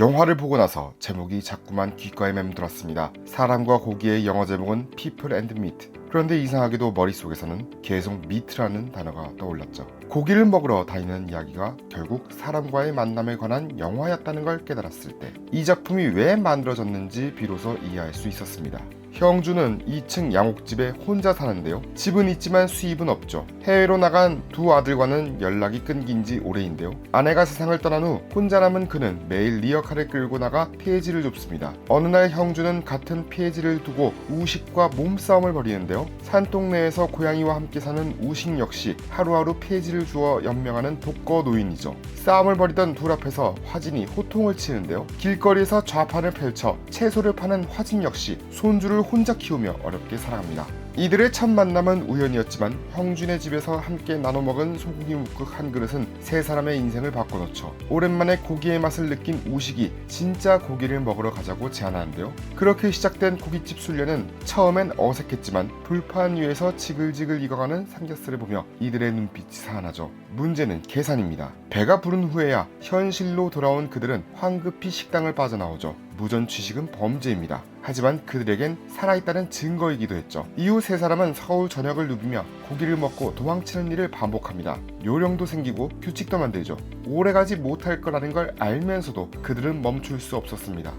영화를 보고 나서 제목이 자꾸만 귓가에 맴돌았습니다. 사람과 고기의 영어 제목은 People and Meat. 그런데 이상하게도 머릿속에서는 계속 미트라는 단어가 떠올랐죠. 고기를 먹으러 다니는 이야기가 결국 사람과의 만남에 관한 영화였다는 걸 깨달았을 때 이 작품이 왜 만들어졌는지 비로소 이해할 수 있었습니다. 형주는 2층 양옥집에 혼자 사는데요. 집은 있지만 수입은 없죠. 해외로 나간 두 아들과는 연락이 끊긴 지 오래인데요. 아내가 세상을 떠난 후 혼자 남은 그는 매일 리어카를 끌고 나가 폐지를 줍습니다. 어느 날 형주는 같은 폐지를 두고 우식과 몸싸움을 벌이는데요. 산동네에서 고양이와 함께 사는 우식 역시 하루하루 폐지를 주어 연명하는 독거 노인이죠. 싸움을 벌이던 둘 앞에서 화진이 호통을 치는데요. 길거리에서 좌판을 펼쳐 채소를 파는 화진 역시 손주를 혼자 키우며 어렵게 살아갑니다. 이들의 첫 만남은 우연이었지만 형준의 집에서 함께 나눠 먹은 소고기 묵국 한 그릇은 세 사람의 인생을 바꿔놓죠. 오랜만에 고기의 맛을 느낀 우식이 진짜 고기를 먹으러 가자고 제안하는데요. 그렇게 시작된 고깃집 순례는 처음엔 어색했지만 불판 위에서 지글지글 익어가는 삼겹살을 보며 이들의 눈빛이 사나죠. 문제는 계산입니다. 배가 부른 후에야 현실로 돌아온 그들은 황급히 식당을 빠져나오죠. 무전 취식은 범죄입니다. 하지만 그들에겐 살아있다는 증거이기도 했죠. 이후 세 사람은 서울 전역을 누비며 고기를 먹고 도망치는 일을 반복합니다. 요령도 생기고 규칙도 만들죠. 오래가지 못할 거라는 걸 알면서도 그들은 멈출 수 없었습니다.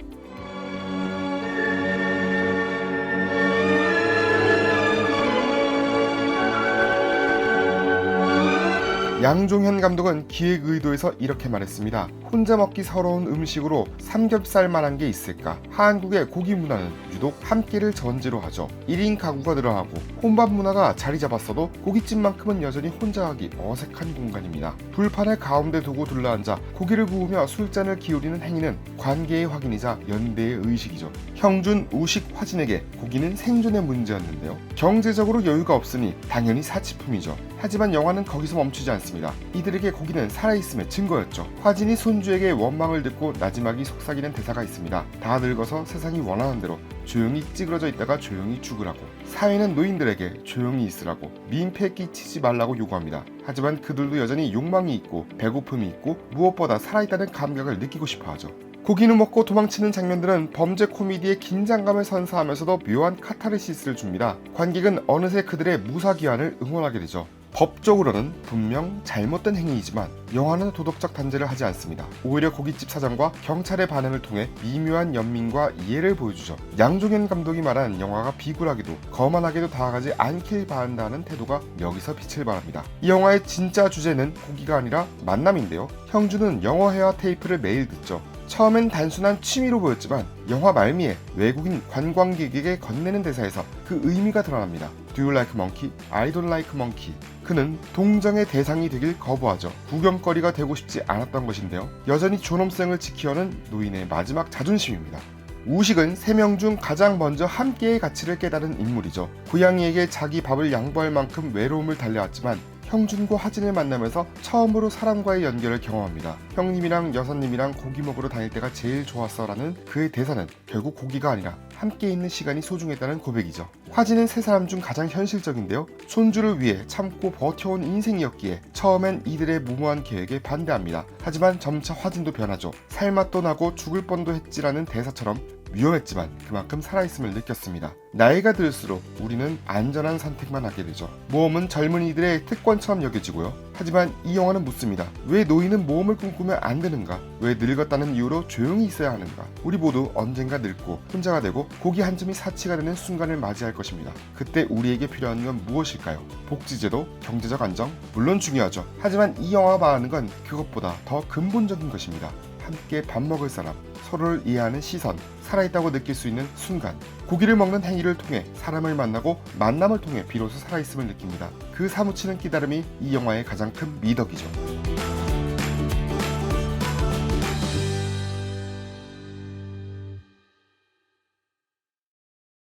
양종현 감독은 기획 의도에서 이렇게 말했습니다. 혼자 먹기 서러운 음식으로 삼겹살만한 게 있을까? 한국의 고기 문화는 유독 한 끼를 전제로 하죠. 1인 가구가 늘어나고 혼밥 문화가 자리 잡았어도 고깃집만큼은 여전히 혼자 하기 어색한 공간입니다. 불판을 가운데 두고 둘러앉아 고기를 구우며 술잔을 기울이는 행위는 관계의 확인이자 연대의 의식이죠. 형준, 우식, 화진에게 고기는 생존의 문제였는데요. 경제적으로 여유가 없으니 당연히 사치품이죠. 하지만 영화는 거기서 멈추지 않습니다. 이들에게 고기는 살아있음의 증거였죠. 화진이 손주에게 원망을 듣고 나지막이 속삭이는 대사가 있습니다. 다 늙어서 세상이 원하는 대로 조용히 찌그러져 있다가 조용히 죽으라고. 사회는 노인들에게 조용히 있으라고 민폐 끼치지 말라고 요구합니다. 하지만 그들도 여전히 욕망이 있고 배고픔이 있고 무엇보다 살아있다는 감각을 느끼고 싶어 하죠. 고기는 먹고 도망치는 장면들은 범죄 코미디의 긴장감을 선사하면서도 묘한 카타르시스를 줍니다. 관객은 어느새 그들의 무사기한을 응원하게 되죠. 법적으로는 분명 잘못된 행위이지만 영화는 도덕적 단죄를 하지 않습니다. 오히려 고깃집 사장과 경찰의 반응을 통해 미묘한 연민과 이해를 보여주죠. 양종현 감독이 말한 영화가 비굴하게도 거만하게도 다가가지 않길 바란다는 태도가 여기서 빛을 발합니다. 이 영화의 진짜 주제는 고기가 아니라 만남인데요. 형주는 영어 회화 테이프를 매일 듣죠. 처음엔 단순한 취미로 보였지만 영화 말미에 외국인 관광객에게 건네는 대사에서 그 의미가 드러납니다. Do you like monkey? I don't like monkey. 그는 동정의 대상이 되길 거부하죠. 구경거리가 되고 싶지 않았던 것인데요. 여전히 존엄성을 지키려는 노인의 마지막 자존심입니다. 우식은 세 명 중 가장 먼저 함께의 가치를 깨달은 인물이죠. 고양이에게 자기 밥을 양보할 만큼 외로움을 달래왔지만 형준과 하진을 만나면서 처음으로 사람과의 연결을 경험합니다. 형님이랑 여사님이랑 고기 먹으러 다닐 때가 제일 좋았어 라는 그의 대사는 결국 고기가 아니라 함께 있는 시간이 소중했다는 고백이죠. 화진은 세 사람 중 가장 현실적인데요. 손주를 위해 참고 버텨온 인생이었기에 처음엔 이들의 무모한 계획에 반대합니다. 하지만 점차 화진도 변하죠. 살맛도 나고 죽을 뻔도 했지라는 대사처럼 위험했지만 그만큼 살아있음을 느꼈습니다. 나이가 들수록 우리는 안전한 선택만 하게 되죠. 모험은 젊은이들의 특권처럼 여겨지고요. 하지만 이 영화는 묻습니다. 왜 노인은 모험을 꿈꾸면 안 되는가? 왜 늙었다는 이유로 조용히 있어야 하는가? 우리 모두 언젠가 늙고 혼자가 되고 고기 한 점이 사치가 되는 순간을 맞이할 것입니다. 그때 우리에게 필요한 건 무엇일까요? 복지제도, 경제적 안정, 물론 중요하죠. 하지만 이 영화가 말하는 건 그것보다 더 근본적인 것입니다. 함께 밥 먹을 사람, 서로를 이해하는 시선, 살아있다고 느낄 수 있는 순간, 고기를 먹는 행위를 통해 사람을 만나고 만남을 통해 비로소 살아있음을 느낍니다. 그 사무치는 깨달음이 이 영화의 가장 큰 미덕이죠.